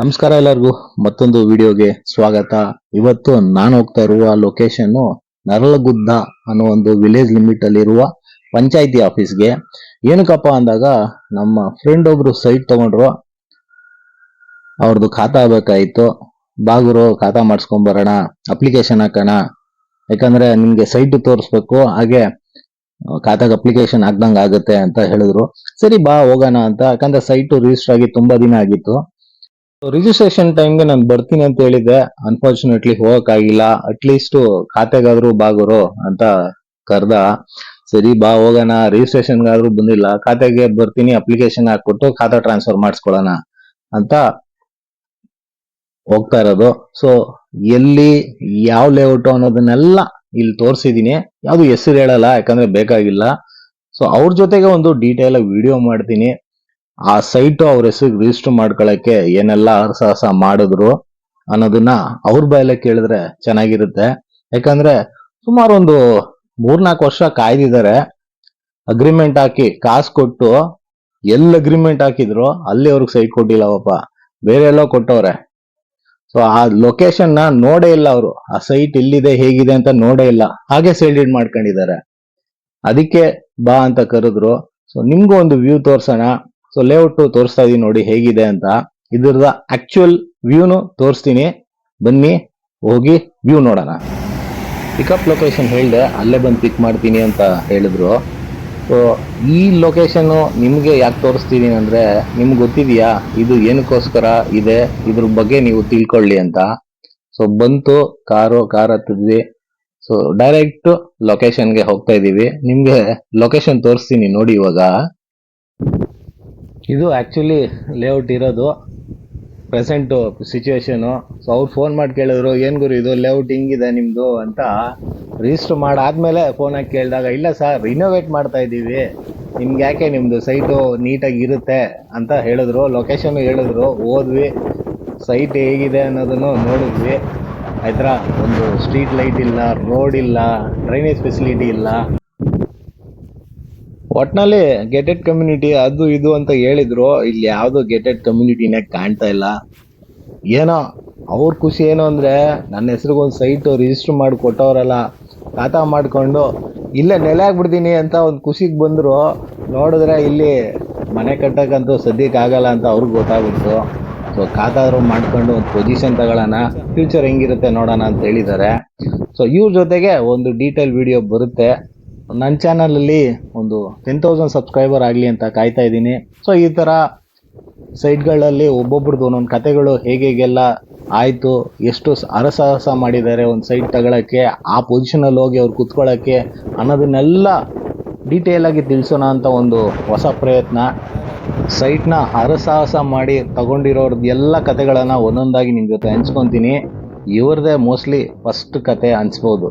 ನಮಸ್ಕಾರ ಎಲ್ಲರಿಗೂ. ಮತ್ತೊಂದು ವಿಡಿಯೋಗೆ ಸ್ವಾಗತ. ಇವತ್ತು ನಾನು ಹೋಗ್ತಾ ಇರುವ ಲೊಕೇಶನ್ ನರಳಗುದ್ದ ಅನ್ನೋ ಒಂದು ವಿಲೇಜ್ ಲಿಮಿಟ್ ಅಲ್ಲಿರುವ ಪಂಚಾಯತಿ ಆಫೀಸ್ಗೆ ಏನಕ್ಕಪ್ಪ ಅಂದಾಗ ನಮ್ಮ ಫ್ರೆಂಡ್ ಒಬ್ರು ಸೈಟ್ ತಗೊಂಡ್ರು. ಅವ್ರದ್ದು ಖಾತಾ ಬೇಕಾಯಿತು ಬಾಗುರು ಖಾತಾ ಮಾಡಿಸ್ಕೊಂಡ್ ಬರೋಣ ಅಪ್ಲಿಕೇಶನ್ ಹಾಕೋಣ. ಯಾಕಂದ್ರೆ ನಿಮಗೆ ಸೈಟ್ ತೋರಿಸ್ಬೇಕು, ಹಾಗೆ ಖಾತಾಗ ಅಪ್ಲಿಕೇಶನ್ ಹಾಕ್ದಂಗೆ ಆಗುತ್ತೆ ಅಂತ ಹೇಳಿದ್ರು. ಸರಿ ಬಾ ಹೋಗೋಣ ಅಂತ. ಯಾಕಂದ್ರೆ ಸೈಟ್ ರಿಜಿಸ್ಟರ್ ಆಗಿ ತುಂಬಾ ದಿನ ಆಗಿತ್ತು. ರಿಜಿಸ್ಟ್ರೇಷನ್ ಟೈಮ್ಗೆ ನಾನು ಬರ್ತೀನಿ ಅಂತ ಹೇಳಿದ್ದೆ. ಅನ್ಫಾರ್ಚುನೇಟ್ಲಿ ಹೋಗಕ್ಕಾಗಿಲ್ಲ. ಅಟ್ಲೀಸ್ಟ್ ಖಾತೆಗಾದ್ರೂ ಬಾಗುರು ಅಂತ ಕರ್ದ. ಸರಿ, ಬಾ, ಹೋಗೋಣ. ರಿಜಿಸ್ಟ್ರೇಷನ್ಗಾದ್ರೂ ಬಂದಿಲ್ಲ. ಖಾತೆಗೆ ಬರ್ತೀನಿ ಅಪ್ಲಿಕೇಶನ್ ಹಾಕ್ಬಿಟ್ಟು ಖಾತಾ ಟ್ರಾನ್ಸ್ಫರ್ ಮಾಡಿಸ್ಕೊಳ್ಳೋಣ ಅಂತ ಹೋಗ್ತಾ ಇರೋದು. ಸೊ ಎಲ್ಲಿ, ಯಾವ ಲೇಔಟ್ ಅನ್ನೋದನ್ನೆಲ್ಲ ಇಲ್ಲಿ ತೋರಿಸಿದೀನಿ. ಯಾವುದು ಹೆಸರು ಹೇಳಲ್ಲ, ಯಾಕಂದ್ರೆ ಬೇಕಾಗಿಲ್ಲ. ಸೊ ಅವ್ರ ಜೊತೆಗೆ ಒಂದು ಡೀಟೇಲ್ ವಿಡಿಯೋ ಮಾಡ್ತೀನಿ. ಆ ಸೈಟು ಅವ್ರ ಹೆಸರಿಗೆ ರಿಜಿಸ್ಟರ್ ಮಾಡ್ಕೊಳಕ್ಕೆ ಏನೆಲ್ಲ ಸಾಹಸ ಮಾಡಿದ್ರು ಅನ್ನೋದನ್ನ ಅವ್ರ ಬಾಯಲ್ಲೇ ಕೇಳಿದ್ರೆ ಚೆನ್ನಾಗಿರುತ್ತೆ. ಯಾಕಂದ್ರೆ ಸುಮಾರು ಒಂದು ಮೂರ್ನಾಲ್ಕು ವರ್ಷ ಕಾಯ್ದಿದ್ದಾರೆ. ಅಗ್ರಿಮೆಂಟ್ ಹಾಕಿ ಕಾಸು ಕೊಟ್ಟು ಎಲ್ಲಿ ಅಗ್ರಿಮೆಂಟ್ ಹಾಕಿದ್ರು ಅಲ್ಲಿ ಅವ್ರಿಗೆ ಸೈಟ್ ಕೊಟ್ಟಿಲ್ಲವಪ್ಪ. ಬೇರೆ ಎಲ್ಲೋ ಕೊಟ್ಟವ್ರೆ. ಸೊ ಆ ಲೊಕೇಶನ್ನ ನೋಡೇ ಇಲ್ಲ ಅವರು. ಆ ಸೈಟ್ ಎಲ್ಲಿದೆ ಹೇಗಿದೆ ಅಂತ ನೋಡೇ ಇಲ್ಲ. ಹಾಗೆ ಸೆಲ್ಡಿಡ್ ಮಾಡ್ಕೊಂಡಿದ್ದಾರೆ. ಅದಕ್ಕೆ ಬಾ ಅಂತ ಕರೆದ್ರು. ಸೊ ನಿಮ್ಗೂ ಒಂದು ವ್ಯೂ ತೋರ್ಸೋಣ. ಸೊ ಲೇಔಟ್ ತೋರಿಸ್ತಾ ಇದೀನಿ ನೋಡಿ ಹೇಗಿದೆ ಅಂತ. ಇದ್ರದ ಆಕ್ಚುಯಲ್ ವ್ಯೂನು ತೋರಿಸ್ತೀನಿ. ಬನ್ನಿ, ಹೋಗಿ ವ್ಯೂ ನೋಡೋಣ. ಪಿಕಪ್ ಲೊಕೇಶನ್ ಹೇಳಿದೆ, ಅಲ್ಲೇ ಬಂದು ಪಿಕ್ ಮಾಡ್ತೀನಿ ಅಂತ ಹೇಳಿದ್ರು. ಸೊ ಈ ಲೊಕೇಶನ್ ನಿಮಗೆ ಯಾಕೆ ತೋರಿಸ್ತೀನಿ ಅಂದ್ರೆ, ನಿಮ್ಗೆ ಗೊತ್ತಿದೆಯಾ? ಇದು ಏನಕ್ಕೋಸ್ಕರ ಇದೆ? ಇದ್ರ ಬಗ್ಗೆ ನೀವು ತಿಳ್ಕೊಳ್ಳಿ ಅಂತ. ಸೊ ಬಂತು, ಕಾರು, ಕಾರ್ ಹತ್ತಿದ್ವಿ. ಸೊ ಡೈರೆಕ್ಟ್ ಲೊಕೇಶನ್ಗೆ ಹೋಗ್ತಾ ಇದ್ದೀವಿ ನಿಮಗೆ ಲೊಕೇಶನ್ ತೋರಿಸ್ತೀನಿ ನೋಡಿ ಇವಾಗ. ಇದು ಆ್ಯಕ್ಚುಲಿ ಲೇಔಟ್ ಇರೋದು ಪ್ರೆಸೆಂಟು ಸಿಚುವೇಶನು ಸೊ ಅವ್ರು ಫೋನ್ ಮಾಡಿ ಕೇಳಿದ್ರು, ಏನ್ ಗುರು ಇದು? ಲೇಔಟ್ ಹಿಂಗಿದೆ ನಿಮ್ಮದು ಅಂತ ರಿಜಿಸ್ಟರ್ ಮಾಡಾದಮೇಲೆ ಫೋನ್ ಹಾಕಿ ಕೇಳಿದಾಗ, ಇಲ್ಲ ಸರ್ ರಿನೋವೇಟ್ ಮಾಡ್ತಾ ಇದ್ದೀವಿ. ನಿಮ್ಗೆ ಯಾಕೆ ನಿಮ್ಮದು ಸೈಟು ನೀಟಾಗಿ ಇರುತ್ತೆ? ಅಂತ ಹೇಳಿದ್ರು. ಲೊಕೇಶನ್ ಹೇಳಿದ್ರು. ಹೋದ್ವಿ. ಸೈಟ್ ಹೇಗಿದೆ ಅನ್ನೋದನ್ನು ನೋಡಿದ್ವಿ. ಆಯ್ತರ ಒಂದು ಸ್ಟ್ರೀಟ್ ಲೈಟ್ ಇಲ್ಲ ರೋಡ್ ಇಲ್ಲ ಡ್ರೈನೇಜ್ ಫೆಸಿಲಿಟಿ ಇಲ್ಲ. ಒಟ್ನಲ್ಲಿ ಗೆಟೆಡ್ ಕಮ್ಯುನಿಟಿ ಅದು ಇದು ಅಂತ ಹೇಳಿದ್ರು, ಇಲ್ಲಿ ಯಾವ್ದು ಗೆಟೆಡ್ ಕಮ್ಯುನಿಟಿನೇ ಕಾಣ್ತಾ ಇಲ್ಲ. ಏನೋ, ಅವ್ರ ಖುಷಿ ಏನು ಅಂದರೆ, ನನ್ನ ಹೆಸ್ರಿಗೊಂದು ಸೈಟ್ ರಿಜಿಸ್ಟರ್ ಮಾಡಿ ಕೊಟ್ಟವರಲ್ಲ ಖಾತಾ ಮಾಡ್ಕೊಂಡು, ಇಲ್ಲೇ ನೆಲೆ ಆಗ್ಬಿಡ್ತೀನಿ ಅಂತ ಒಂದು ಖುಷಿಗೆ ಬಂದ್ರು. ನೋಡಿದ್ರೆ ಇಲ್ಲಿ ಮನೆ ಕಟ್ಟಕ್ಕಂತೂ ಸದ್ಯಕ್ಕೆ ಆಗಲ್ಲ ಅಂತ ಅವ್ರಿಗೆ ಗೊತ್ತಾಗ್ಬಿಡ್ತು. ಸೊ ಖಾತಾದ್ರು ಮಾಡ್ಕೊಂಡು ಒಂದು ಪೊಸಿಷನ್ ತಗೊಳ್ಳೋಣ ಫ್ಯೂಚರ್ ಹೆಂಗಿರುತ್ತೆ ನೋಡೋಣ ಅಂತ ಹೇಳಿದ್ದಾರೆ. ಸೊ ಇವ್ರ ಜೊತೆಗೆ ಒಂದು ಡೀಟೇಲ್ ವಿಡಿಯೋ ಬರುತ್ತೆ. ನನ್ನ ಚಾನಲಲ್ಲಿ ಒಂದು ಟೆನ್ ತೌಸಂಡ್ ಸಬ್ಸ್ಕ್ರೈಬರ್ ಆಗಲಿ ಅಂತ ಕಾಯ್ತಾ ಇದ್ದೀನಿ. ಸೊ ಈ ಥರ ಸೈಟ್ಗಳಲ್ಲಿ ಒಬ್ಬೊಬ್ರದ್ದು ಒಂದೊಂದು ಕತೆಗಳು ಹೇಗೆ ಹೇಗೆಲ್ಲ ಆಯಿತು, ಎಷ್ಟು ಅರಸಾಹಸ ಮಾಡಿದ್ದಾರೆ ಒಂದು ಸೈಟ್ ತಗೊಳ್ಳೋಕ್ಕೆ ಆ ಪೊಸಿಷನಲ್ಲಿ ಹೋಗಿ ಅವ್ರು ಕುತ್ಕೊಳ್ಳೋಕ್ಕೆ ಅನ್ನೋದನ್ನೆಲ್ಲ ಡೀಟೇಲಾಗಿ ತಿಳಿಸೋಣ ಅಂತ ಒಂದು ಹೊಸ ಪ್ರಯತ್ನ. ಸೈಟ್ನ ಹರಸಾಹಸ ಮಾಡಿ ತಗೊಂಡಿರೋರ್ದು ಎಲ್ಲ ಕತೆಗಳನ್ನು ಒಂದೊಂದಾಗಿ ನಿಮ್ಮ ಜೊತೆ ಹಂಚ್ಕೊತೀನಿ. ಇವ್ರದ್ದೇ ಮೋಸ್ಟ್ಲಿ ಫಸ್ಟ್ ಕತೆ ಅನ್ಸ್ಬೋದು